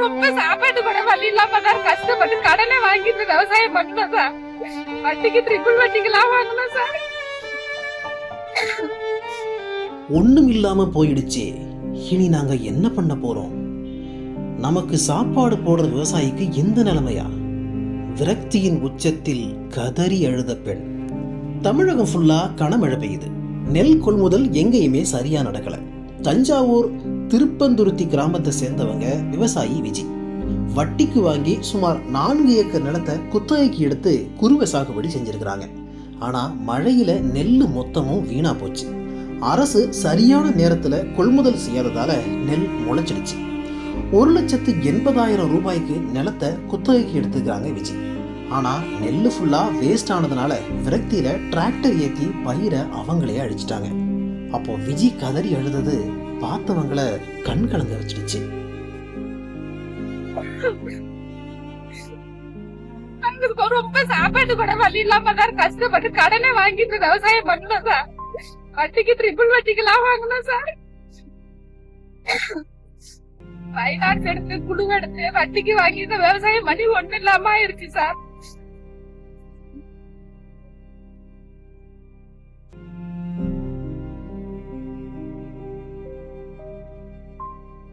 ரொம்ப சாப்பாடு கூட வழி இல்லாம தான் கஷ்டப்பட்டு கடனை வாங்கிட்டு விவசாயம் பண்ணோம் சார். வட்டிக்கு ட்ரிபிள் வட்டிக்கெல்லாம் வாங்கணும் சார். ஒண்ணும் இல்லாம போயிடுச்சு. இனி நாங்க என்ன பண்ண போறோம்? நமக்கு சாப்பாடு போடுற விவசாயிக்கு எந்த நிலைமையா? விரக்தியின் உச்சத்தில் கதறி அழுத பெண். தமிழகம் ஃபுல்லா கனமழை பெய்யுது. நெல் கொள்முதல் எங்கேயுமே சரியா நடக்கல. தஞ்சாவூர் திருப்பந்துருத்தி கிராமத்தை சேர்ந்தவங்க விவசாயி விஜய் வட்டிக்கு வாங்கி சுமார் நான்கு ஏக்கர் நிலத்தை குத்தகைக்கு எடுத்து குறுவை சாகுபடி செஞ்சிருக்கிறாங்க. ஆனா மழையில நெல் மொத்தமும் வீணா போச்சு. அரசு சரியான நேரத்துல கொள்முதல் செய்யாததால நெல் முளைச்சிடுச்சு. ஒரு லட்சத்து எண்பதாயிரம் ரூபாய்க்கு நிலத்தை குத்தகைக்கு எடுத்துக்கிறாங்க விஜய் ஆனா நெல் ஃபுல்லா வேஸ்ட் ஆனதுனால விரக்தியில் டிராக்டர் ஏத்தி பயிரை அவங்களே அழிச்சிட்டாங்க. அப்போ விஜய் கதறி அழுதது பார்த்தவங்கள கண் கலங்க வச்சிடுச்சு. ரொம்ப சாப்பாடு கூட வழி இல்லாம தான் கஷ்டப்பட்டு கடனை வாங்கிட்டு விவசாயம் பண்ணலாம் சார். வட்டிக்கு ட்ரிபிள் வட்டிக்கெல்லாம் வாங்கணும் சார். பைனான்ஸ் எடுத்து குழு எடுத்து வட்டிக்கு வாங்கிட்டு விவசாயம் பண்ணி ஒண்ணு இல்லாம ஆயிருச்சு சார்.